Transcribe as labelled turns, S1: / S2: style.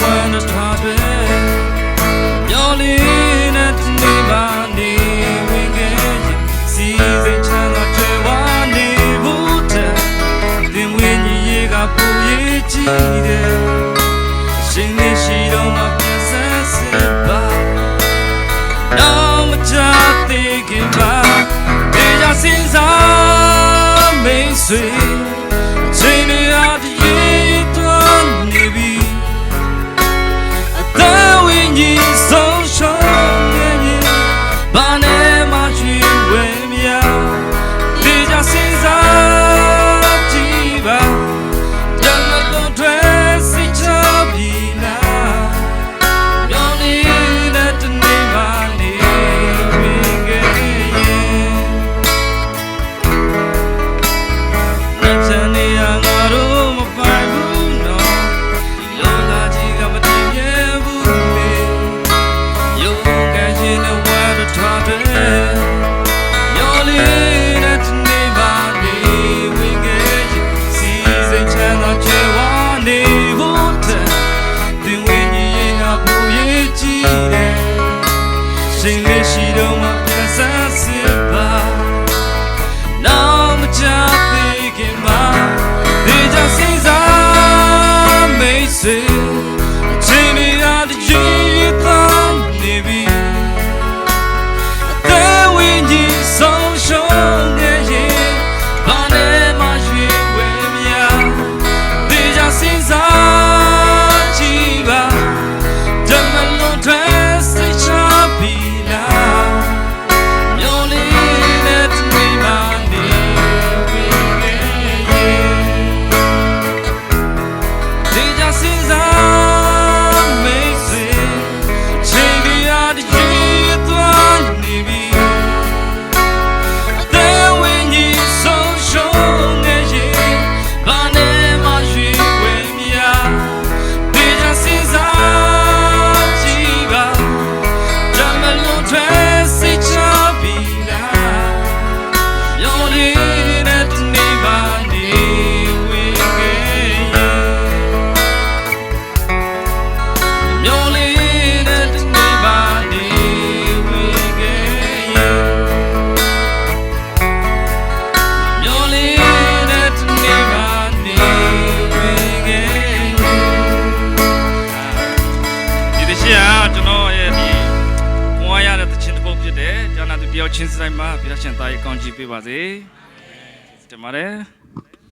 S1: when it's popping မျောလင်းတဲ့ဒီနေ့မှနေဝင်ခဲ့ရင်စီစဉ်ချမ်းသာကြွယ်ဝနေဖို့တဲ့သင်ဝိညာဉ်ရေးကပူရေးကြည့်တယ်အရှင်နေရှိတော့မှပြန်ဆန်းစစ်ပါတော့မချသေးခင်ပါ Ella sin sabe noite. return. ယောက်ချင်းစတိုင်းမှာဘုရားရှင်သားရဲ့ကောင်းချီးပေးပါစေ။တင်ပါတယ်။